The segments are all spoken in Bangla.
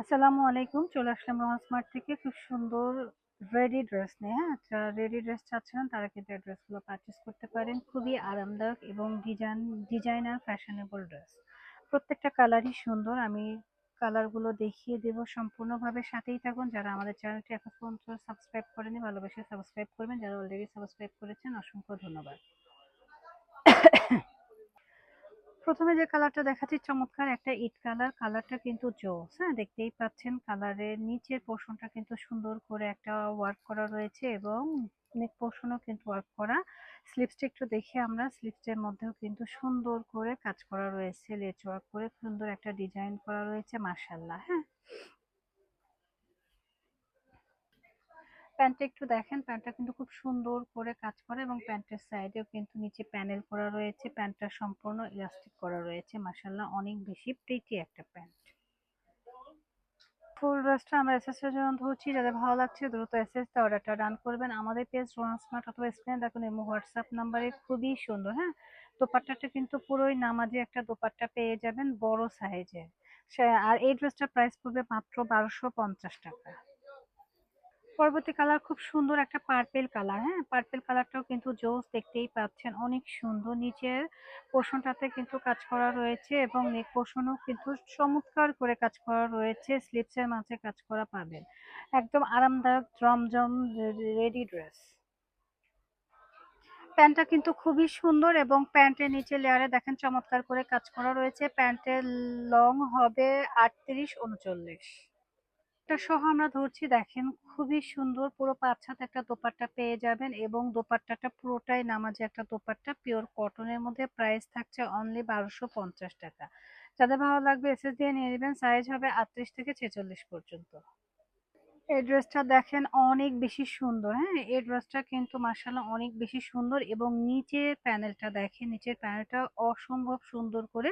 আসসালামু আলাইকুম, চলে আসলাম রোহান থেকে। খুব সুন্দর রেডি ড্রেস নিয়ে হ্যাঁ? যারা রেডি ড্রেস চাচ্ছেন, তারা কিন্তু ড্রেসগুলো পারচেস করতে পারেন। খুবই আরামদায়ক এবং ডিজাইন ডিজাইনার ফ্যাশনেবল ড্রেস প্রত্যেকটা কালারই সুন্দর। আমি কালারগুলো দেখিয়ে দেব সম্পূর্ণভাবে। সাথেই থাকুন। যারা আমাদের চ্যানেলটি এখন পর্যন্ত সাবস্ক্রাইব করেনি ভালোবেসে সাবস্ক্রাইব করবেন। যারা অলরেডি সাবস্ক্রাইব করেছেন, অসংখ্য ধন্যবাদ। প্রথমে যে কালারটা দেখাচ্ছি, চমৎকার একটা ইট কালার কালারটা কিন্তু জোস হ্যাঁ? দেখতেই পাচ্ছেন কালারের নিচের পোর্শনটা কিন্তু সুন্দর করে একটা ওয়ার্ক করা রয়েছে এবং নেক পোর্শনও কিন্তু ওয়ার্ক করা। স্লিপসটা একটু দেখে আমরা স্লিপসের মধ্যেও কিন্তু সুন্দর করে কাজ করা রয়েছে লেচ ওয়ার্ক করে সুন্দর একটা ডিজাইন করা রয়েছে মার্শাল্লাহ হ্যাঁ? প্যান্টটা একটু দেখেন, প্যান্টটা কিন্তু খুব সুন্দর করে কাজ করে এবং প্যান্টের সাইডেও কিন্তু নিচে প্যানেল করা রয়েছে, প্যান্টটা সম্পূর্ণ ইলাস্টিক করা রয়েছে মাসাল্লাহ অনেক বেশি প্রিটি একটা প্যান্ট। ফুল ড্রেসটা আমরা এসএসের জন্য ধরছি যাদের ভালো লাগছে দ্রুত এসএসটা অর্ডারটা ডান করবেন। আমাদের পেজ রোহান স্মার্ট অথবা স্ক্রিনে দেখুন এমো হোয়াটসঅ্যাপ নাম্বারে খুবই সুন্দর হ্যাঁ? দোপাট্টাটা কিন্তু পুরোই নামাজে একটা দোপাট্টা পেয়ে যাবেন বড় সাইজের আর এই ড্রেসটার প্রাইস পড়বে মাত্র বারোশো পঞ্চাশ টাকা। পরবর্তী কালার খুব সুন্দর একটা পার্পেল কালার হ্যাঁ? পার্পেল কালারটাও কিন্তু জোস দেখতেই পাচ্ছেন। অনেক সুন্দর। নিচের পোষণটাতে কিন্তু কাজ করা রয়েছে এবং নেক পোষণও কিন্তু চমৎকার করে কাজ করা রয়েছে। স্লিপসের মাঝে কাজ করা পাবেন। একদম আরামদায়ক জমজম রেডি ড্রেস প্যান্টটা কিন্তু খুবই সুন্দর এবং প্যান্টের নিচে লেয়ারে দেখেন চমৎকার করে কাজ করা রয়েছে। প্যান্টের লং হবে আটত্রিশ, উনচল্লিশ। দোপাট্টা সহ আমরা ধরছি, দেখেন খুবই সুন্দর পুরো পাঁচ হাত একটা দোপাট্টা পেয়ে যাবেন এবং দোপাট্টাটা পুরোটাই নামাজে একটা দোপাট্টা পিওর কটনের মধ্যে প্রাইস থাকছে অনলি বারোশো পঞ্চাশ টাকা। যাদের ভালো লাগবে এসএস দিয়ে নিয়ে নেবেন সাইজ হবে আটত্রিশ থেকে ছেচল্লিশ পর্যন্ত। এই ড্রেসটা দেখেন অনেক বেশি সুন্দর হ্যাঁ? এই ড্রেসটা কিন্তু মার্শাল্লাহ অনেক বেশি সুন্দর এবং নিচের প্যানেলটা দেখেন, নিচের প্যানেলটা অসম্ভব সুন্দর করে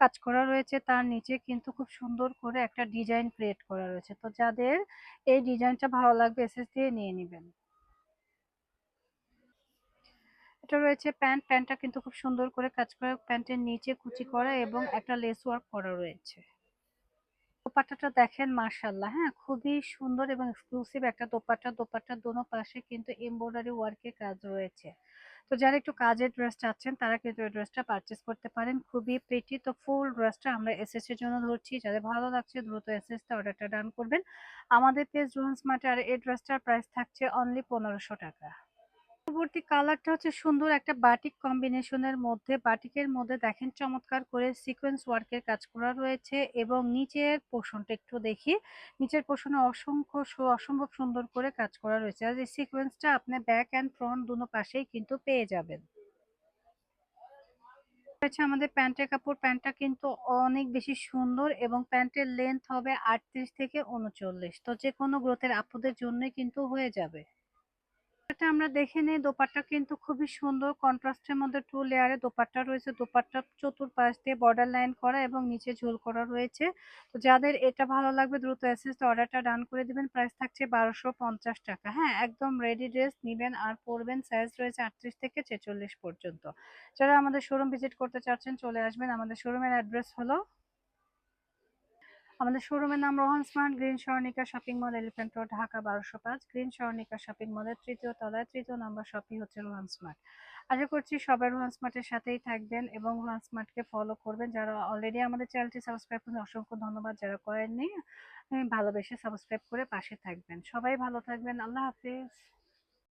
কাজ করা রয়েছে। তার নিচে কিন্তু খুব সুন্দর করে একটা ডিজাইন ক্রিয়েট করা রয়েছে। তো যাদের এই ডিজাইনটা ভালো লাগবে এসএস দিয়ে নিয়ে নেবেন। এটা রয়েছে প্যান্ট প্যান্টটা কিন্তু খুব সুন্দর করে কাজ করা প্যান্টের নিচে কুচি করা এবং একটা লেস ওয়ার্ক করা রয়েছে। দোপাট্টাটা দেখেন মার্শাল্লাহ হ্যাঁ খুবই সুন্দর এবং এক্সক্লুসিভ একটা দোপাট্টা। দোপাট্টার দোনো পাশে কিন্তু এমব্রয়ডারি ওয়ার্কের কাজ রয়েছে। তো যারা একটু কাজের ড্রেস চাচ্ছেন, তারা কিন্তু এই ড্রেসটা পারচেস করতে পারেন। খুবই প্রিটি তো ফুল ড্রেসটা আমরা এসএস এর জন্য ধরছি। যাদের ভালো লাগছে, দ্রুত এসএস টা অর্ডারটা ডান করবেন। আমাদের পেজ রোহান স্মার্টে আর এই ড্রেসটার প্রাইস থাকছে অনলি পনেরোশো টাকা। পরবর্তী কালারটা হচ্ছে সুন্দর একটা বাটিক কম্বিনেশনের মধ্যে। বাটিকের মধ্যে দেখেন চমৎকার করে সিকোয়েন্স ওয়ার্কের কাজ করা রয়েছে এবং নিচের পোষণটা একটু দেখি। নিচের পোষণে অসংখ্য অসম্ভব সুন্দর করে কাজ করা রয়েছে। আর এই সিকোয়েন্সটা আপনি ব্যাক অ্যান্ড ফ্রন্ট দুনো পাশেই কিন্তু পেয়ে যাবেন। হচ্ছে আমাদের প্যান্টের কাপড়। প্যান্টটা কিন্তু অনেক বেশি সুন্দর এবং প্যান্টের লেন্থ হবে আটত্রিশ থেকে উনচল্লিশ। তো যে কোনো গ্রোথের আপুদের জন্য কিন্তু হয়ে যাবে। এটা আমরা দেখে নিই। দোপাট্টা কিন্তু খুবই সুন্দর। কন্ট্রাস্টের মধ্যে টু লেয়ারে দোপাট্টা রয়েছে। দোপাট্টার চতুর্পাশ দিয়ে বর্ডার লাইন করা এবং নিচে ঝুল করা রয়েছে। তো যাদের এটা ভালো লাগবে দ্রুত এসএস অর্ডারটা ডান করে দিবেন। প্রাইস থাকছে বারোশো পঞ্চাশ টাকা। হ্যাঁ একদম রেডি ড্রেস নেবেন আর পরবেন। সাইজ রয়েছে আটত্রিশ থেকে ছেচল্লিশ পর্যন্ত। যারা আমাদের শোরুম ভিজিট করতে চাচ্ছেন চলে আসবেন। আমাদের শোরুমের অ্যাড্রেস হলো আমাদের শোরুমের নাম Rohan smart green Swarnika shopping mall elephant road, Dhaka বারোশো পাঁচ। গ্রিন স্বর্ণিকা শপিং মলের তৃতীয় তলায় তৃতীয় নম্বর শপই হচ্ছে রোহান স্মার্ট। আশা করছি সবাই রোহান স্মার্টের সাথেই থাকবেন এবং রোহান স্মার্টকে ফলো করবেন। যারা অলরেডি আমাদের চ্যানেলটি সাবস্ক্রাইব করেন অসংখ্য ধন্যবাদ। যারা করেননি, ভালোবেসে সাবস্ক্রাইব করে পাশে থাকবেন। সবাই ভালো থাকবেন। আল্লাহ হাফিজ।